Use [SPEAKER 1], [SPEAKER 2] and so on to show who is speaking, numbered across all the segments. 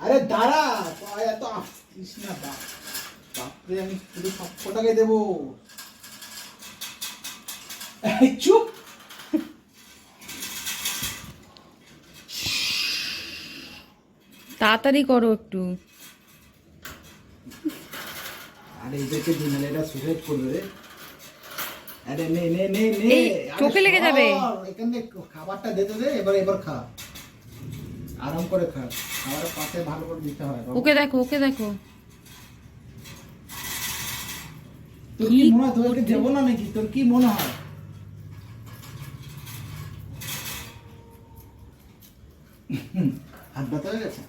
[SPEAKER 1] আরে দাঁড়া এত আসছিস না বাপ। বাপরে আমি শুধু সব কটাকে দেবো। চুপ।
[SPEAKER 2] তাড়াতাড়ি করো একটু।
[SPEAKER 1] আরে এদেরকে দিন এটা সুসাইড করবে রে আরে নে নে নে নে।
[SPEAKER 2] চোখে লেগে যাবে।
[SPEAKER 1] এখানে খাবারটা দে দে এবার এবার খা। আরাম করে খা। খাবারের পাশে ভালো করে দিতে হয়
[SPEAKER 2] ওকে দেখো ওকে দেখো।
[SPEAKER 1] তোর
[SPEAKER 2] কি
[SPEAKER 1] মনে হয় দেবো না নাকি? তোর কি মনে হয়? হাত ব্যথা হয়ে গেছে?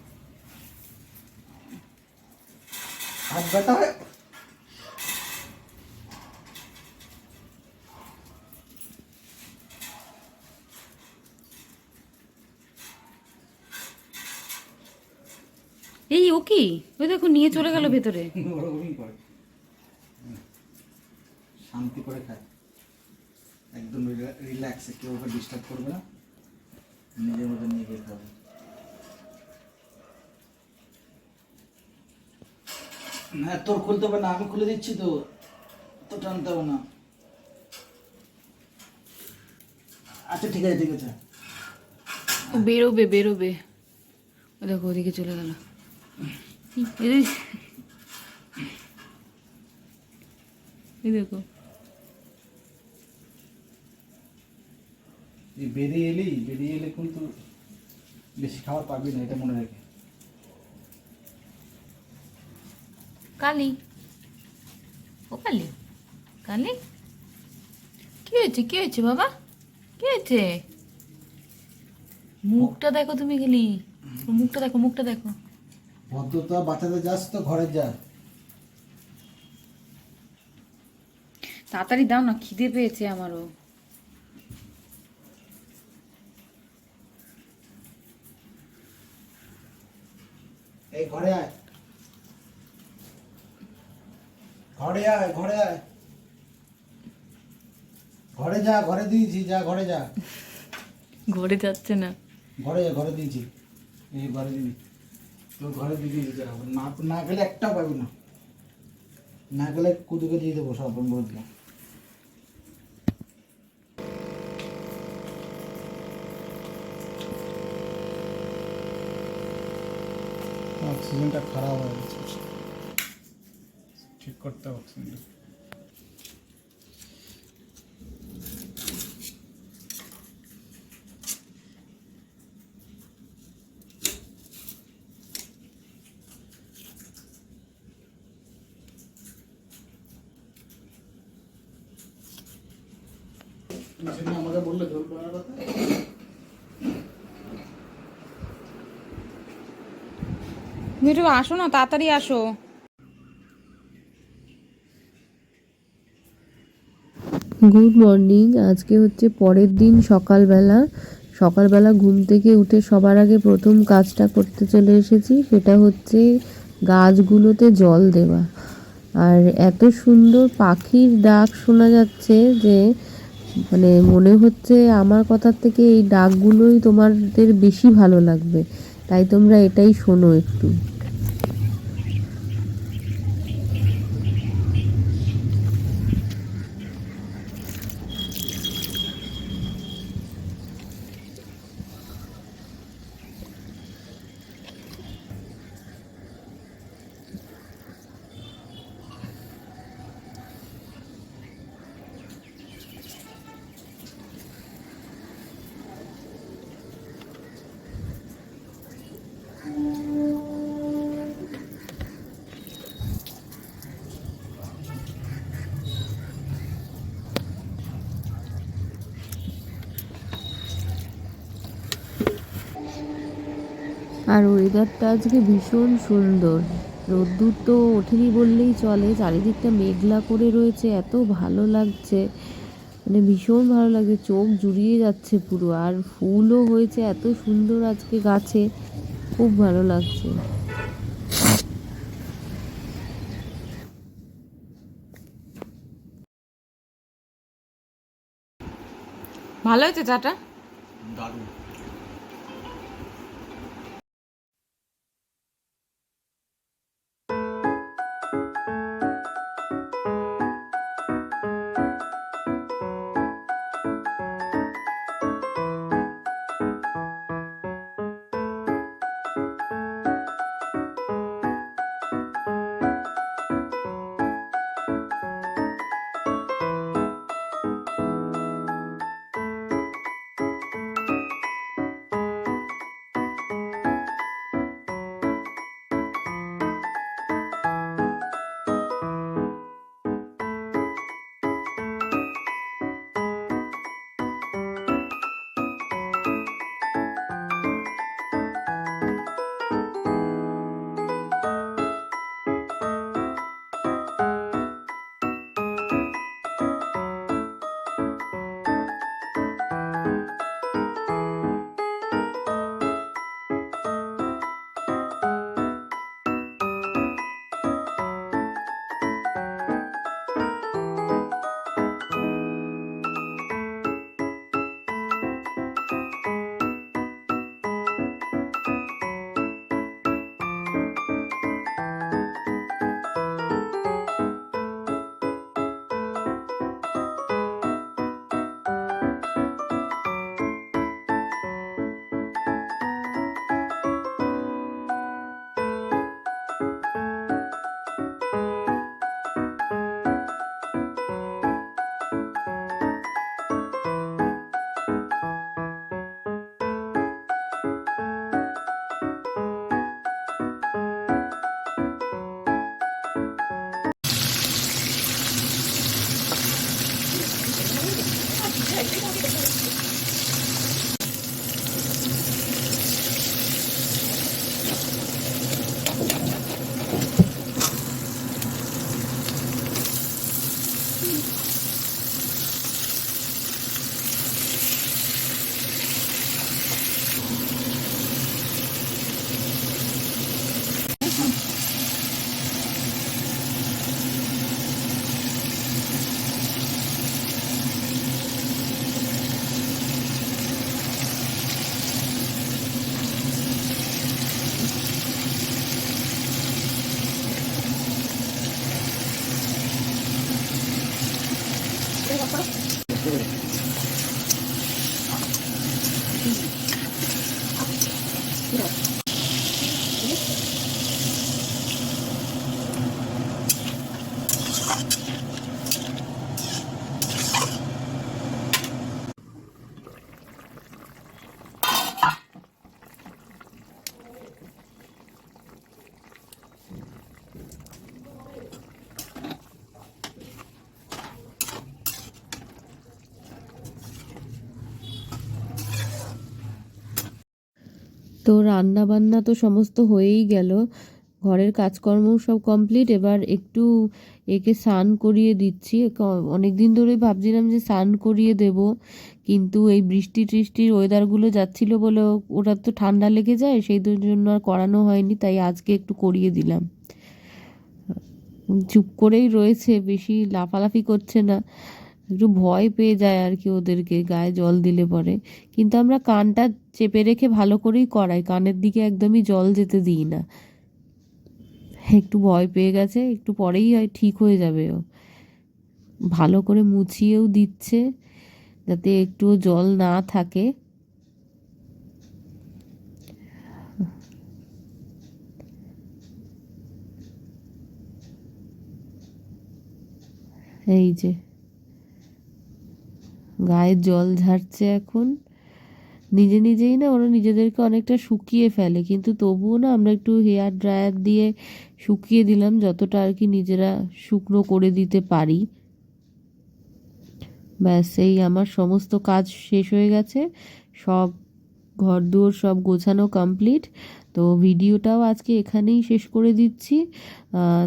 [SPEAKER 1] হাত ব্যথা হয়ে
[SPEAKER 2] এই ও কি? ওই দেখো নিয়ে চলে গেল ভেতরে।
[SPEAKER 1] শান্তি করে খায়। একদম রিল্যাক্সে কেউ ওকে ডিস্টার্ব করবে না। নিজের মতো নিয়ে খাবে। না তোর খুলতে হবে না আমি খুলে দিচ্ছি তো। তো টানতে হবে না। আচ্ছা ঠিক আছে ঠিক আছে।
[SPEAKER 2] বেরোবে বেরোবে। ও দেখো ওদিকে চলে গেল। এই দেখো।
[SPEAKER 1] বেরিয়ে এলি বেরিয়ে এলে কিন্তু বেশি খাবার পাবি না এটা মনে রেখে।
[SPEAKER 2] কালি। ও কালি? কালি? কি হয়েছে? কি হয়েছে বাবা? কি হয়েছে? মুখটা দেখো তুমি খালি। ওর মুখটা দেখো মুখটা দেখো।
[SPEAKER 1] ভদ্রতা বাঁচাতে যাস তো ঘরে যা।
[SPEAKER 2] তাড়াতাড়ি দাও না খিদে পেয়েছে আমারও।
[SPEAKER 1] এই ঘরে আয়। ঘরে আয় ঘরে আয়। ঘরে যা ঘরে দিয়েছি যা ঘরে যা।
[SPEAKER 2] ঘরে যাচ্ছে না।
[SPEAKER 1] ঘরে যা ঘরে দিয়েছি। এই ঘরে দিবি। তোর ঘরে দিয়ে দিতে হবে। না না গেলে একটাও পাবি না। না গেলে কুদুকে দিয়ে দেবো সব আমি বলে অক্সিজেনটা খারাপ হয়ে গেছে। ঠিক করতে অক্সিজেনটা সেদিন আমাকে বললে জল করার কথা।
[SPEAKER 2] মিঠু আসো না তাড়াতাড়ি আসো।
[SPEAKER 3] গুড মর্নিং আজকে হচ্ছে পরের দিন সকালবেলা। সকালবেলা ঘুম থেকে উঠে সবার আগে প্রথম কাজটা করতে চলে এসেছি সেটা হচ্ছে গাছগুলোতে জল দেওয়া। আর এত সুন্দর পাখির ডাক শোনা যাচ্ছে যে মানে মনে হচ্ছে আমার কথার থেকে এই ডাকগুলোই তোমাদের বেশি ভালো লাগবে। তাই তোমরা এটাই শোনো একটু। আর ওয়েদারটা আজকে ভীষণ সুন্দর। রোদ্দুর তো ওঠেনি বললেই চলে। চারিদিকটা মেঘলা করে রয়েছে এত ভালো লাগছে। মানে ভীষণ ভালো লাগছে চোখ জুড়িয়ে যাচ্ছে পুরো। আর ফুলও হয়েছে এত সুন্দর আজকে গাছে। খুব ভালো লাগছে।
[SPEAKER 2] ভালো হয়েছে চাটা?
[SPEAKER 1] দারুণ।
[SPEAKER 3] তো রান্না বান্না তো সমস্ত হয়েই গেল। ঘরের কাজকর্ম সব কমপ্লিট এবার একটু একে স্নান করিয়ে দিচ্ছি। অনেক দিন ধরেই ভাবছিলাম যে স্নান করিয়ে দেব। কিন্তু এই বৃষ্টি টৃষ্টির ওয়েদারগুলো যাচ্ছিল বলে ওটা তো ঠান্ডা লেগে যায়, সেই জন্য আর করানো হয়নি, তাই আজকে একটু করিয়ে দিলাম। চুপ করেই রয়েছে, বেশি লাফালাফি করছে না। একটু ভয় পেয়ে যায় আর কি ওদেরকে, গায়ে জল দিলে পরে। কিন্তু আমরা কানটা চেপে রেখে ভালো করেই করাই, কানের দিকে একদমই জল যেতে দিই না। একটু ভয় পেয়ে গেছে, একটু পরেই হয় ঠিক হয়ে যাবে ও। ভালো করে মুছিয়েও দিচ্ছে, যাতে একটুও জল না থাকে। এই যে। গায়ে জল ঝাড়ছে এখন। নিজে নিজেই না ওরা নিজেদেরকে অনেকটা শুকিয়ে ফেলে, কিন্তু তবুও না আমরা একটু হেয়ার ড্রায়ার দিয়ে শুকিয়ে দিলাম যতটা আর কি নিজেরা শুকনো করে দিতে পারি। ব্যাস, এই আমার সমস্ত কাজ শেষ হয়ে গেছে। সব ঘর দুয়ার সব গোছানো কমপ্লিট তো ভিডিওটাও আজকে এখানেই শেষ করে দিচ্ছি।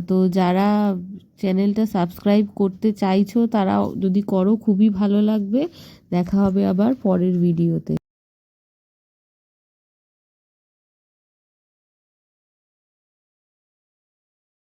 [SPEAKER 3] তো যারা চ্যানেলটা সাবস্ক্রাইব করতে চাইছো তারা যদি করো, খুবই ভালো লাগবে। দেখা হবে আবার পরের ভিডিওতে